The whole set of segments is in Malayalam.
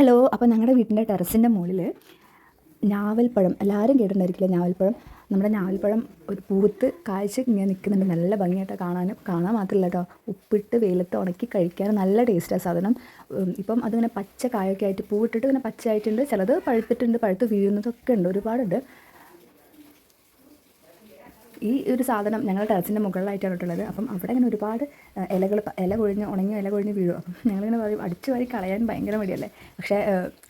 ഹലോ അപ്പോൾ ഞങ്ങളുടെ വീട്ടിന്റെ ടെറസിന്റെ മുകളിൽ ഞാവൽപ്പഴം എല്ലാവരും കേട്ടിട്ടുണ്ടായിരിക്കില്ല ഞാവൽപ്പഴം? നമ്മുടെ ഞാവൽപ്പഴം ഒരു പൂത്ത് കാഴ്ച ഇങ്ങനെ നിൽക്കുന്നുണ്ട് നല്ല ഭംഗിയായിട്ട് കാണാനും കാണാൻ മാത്രമല്ല കേട്ടോ ഉപ്പിട്ട് വെയിലത്ത് ഉണക്കി കഴിക്കാൻ നല്ല ടേസ്റ്റാണ് സാധനം. ഇപ്പം അതിങ്ങനെ പച്ച കായൊക്കെ ആയിട്ട് പൂവിട്ടിട്ട് ഇങ്ങനെ പച്ചയായിട്ടുണ്ട്. ചിലത് പഴുത്തിട്ടുണ്ട് പഴുത്ത് വീഴുന്നതൊക്കെ ഉണ്ട് ഒരുപാടുണ്ട്. ഈ ഒരു സാധനം ഞങ്ങളുടെ ടെറസിന്റെ മുകളിലായിട്ടാണ് ഉള്ളത് അപ്പം അവിടെ ഇങ്ങനെ ഒരുപാട് ഇലകൾ ഇല കൊഴിഞ്ഞ് ഉണങ്ങിയ ഇല കൊഴിഞ്ഞ് വീഴും. അപ്പം ഞങ്ങളിങ്ങനെ പറയും അടിച്ച് വാരി കളയാൻ ഭയങ്കര മടിയല്ലേ? പക്ഷേ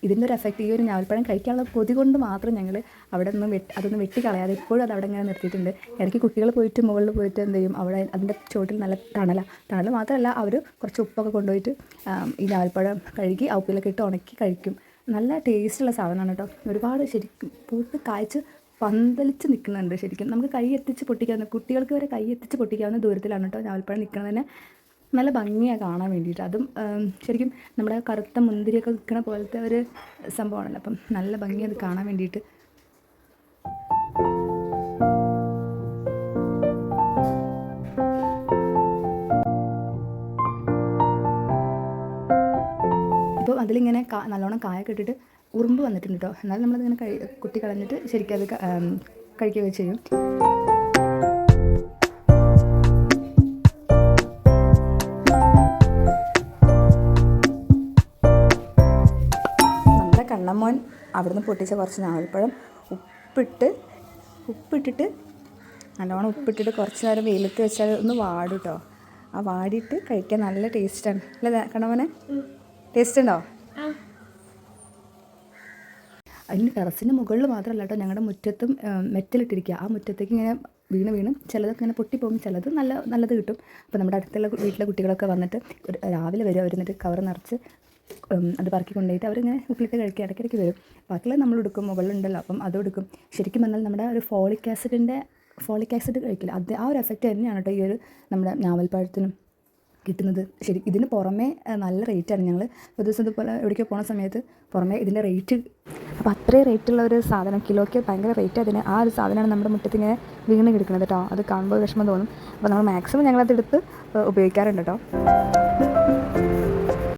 ഇതിന്റെ ഒരു എഫക്റ്റ് ഈ ഒരു ഞാവൽപ്പഴം കഴിക്കാനുള്ള കൊതി കൊണ്ട് മാത്രം ഞങ്ങൾ അവിടെ നിന്ന് വെട്ടി അതൊന്നും വെട്ടി കളയാതെ ഇപ്പോഴും അത് അവിടെ ഇങ്ങനെ നിർത്തിയിട്ടുണ്ട്. ഇടയ്ക്ക് കുട്ടികൾ പോയിട്ട് മുകളിൽ പോയിട്ട് എന്ത് ചെയ്യും? അവിടെ അതിന്റെ ചുവട്ടിൽ നല്ല തണല തണൽ മാത്രമല്ല അവർ കുറച്ച് ഉപ്പൊക്കെ കൊണ്ടുപോയിട്ട് ഈ ഞാവൽപ്പഴം കഴുകി ആ ഉപ്പിലൊക്കെ ഇട്ട് ഉണക്കി കഴിക്കും. നല്ല ടേസ്റ്റുള്ള സാധനമാണ് കേട്ടോ. ഒരുപാട് ശരിക്കും പൂത്ത് കായ്ച്ച് പന്തലിച്ച് നിൽക്കുന്നുണ്ട് ശരിക്കും. നമുക്ക് കൈ എത്തിച്ച് പൊട്ടിക്കാവുന്ന കുട്ടികൾക്ക് വരെ കൈ എത്തിച്ച് പൊട്ടിക്കാവുന്ന ദൂരത്തിലാണ് കേട്ടോ ഞാവൽപ്പഴം നിൽക്കുന്നത് തന്നെ. നല്ല ഭംഗിയാണ് കാണാൻ വേണ്ടിയിട്ട്. അതും ശരിക്കും നമ്മുടെ കറുത്ത മുന്തിരിയൊക്കെ നിൽക്കുന്ന പോലത്തെ ഒരു സംഭവമാണല്ലോ. അപ്പം നല്ല ഭംഗി അത് കാണാൻ വേണ്ടിയിട്ട്. അതിലിങ്ങനെ കാ നല്ലോണം കായൊക്കെ ഇട്ടിട്ട് ഉറുമ്പ് വന്നിട്ടുണ്ട് കേട്ടോ എന്നാലും നമ്മളതിങ്ങനെ കഴി കുത്തി കളഞ്ഞിട്ട് ശരിക്കും അത് കഴിക്കുകയൊക്കെ ചെയ്യും. നമ്മുടെ കണ്ണമ്മോൻ അവിടുന്ന് പൊട്ടിച്ച കുറച്ച് നാവൽപ്പഴം ഉപ്പിട്ട് ഉപ്പിട്ടിട്ട് നല്ലോണം ഉപ്പിട്ടിട്ട് കുറച്ച് നേരം വെയിലത്ത് വെച്ചാൽ ഒന്ന് വാടും കേട്ടോ ആ വാടിയിട്ട് കഴിക്കാൻ നല്ല ടേസ്റ്റാണ് അല്ലേ കണ്ണമ്മനെ? ടേസ്റ്റ് ഉണ്ടോ? അതിന് ടെറസിന്റെ മുകളിൽ മാത്രമല്ല കേട്ടോ ഞങ്ങളുടെ മുറ്റത്തും മെറ്റലിട്ടിരിക്കുക. ആ മുറ്റത്തേക്ക് ഇങ്ങനെ വീണ് വീണ് ചിലതൊക്കെ ഇങ്ങനെ പൊട്ടിപ്പോകും. ചിലത് നല്ല നല്ലത് കിട്ടും. അപ്പോൾ നമ്മുടെ അടുത്തുള്ള വീട്ടിലെ കുട്ടികളൊക്കെ വന്നിട്ട് രാവിലെ വരും അവർ എന്നിട്ട് കവർ നിറച്ച് അത് പറക്കി കൊണ്ടുപോയിട്ട് അവരിങ്ങനെ ഉപ്പിലിട്ട് കഴിക്കുക. ഇടയ്ക്കിടയ്ക്ക് വരും. ബാക്കിയുള്ള നമ്മൾ എടുക്കും. മുകളിലുണ്ടല്ലോ. അപ്പം അതും എടുക്കും. ശരിക്കും പറഞ്ഞാൽ നമ്മുടെ ഒരു ഫോളിക് ആസിഡിന്റെ ഫോളിക് ആസിഡ് കഴിക്കില്ല. അത് ആ ഒരു എഫക്റ്റ് തന്നെയാണ് കേട്ടോ ഈ ഒരു നമ്മുടെ ഞാവൽപ്പഴത്തിനും കിട്ടുന്നത്. ശരി ഇതിന് പുറമേ നല്ല റേറ്റാണ് ഞങ്ങൾ ഒരു ദിവസം ഇതുപോലെ എവിടേക്കോ പോണ സമയത്ത് പുറമേ ഇതിന്റെ റേറ്റ് അപ്പോൾ അത്രയും റേറ്റുള്ള ഒരു സാധനം കിലോയ്ക്ക് ഭയങ്കര റേറ്റ് അതിന് ആ ഒരു സാധനമാണ് നമ്മുടെ മുറ്റത്ത് ഇങ്ങനെ വീണ് കിടക്കുന്നത് കേട്ടോ അത് കാണുമ്പോൾ വിഷമം തോന്നും. അപ്പോൾ നമ്മൾ മാക്സിമം ഞങ്ങളത് എടുത്ത് ഉപയോഗിക്കാറുണ്ട് കേട്ടോ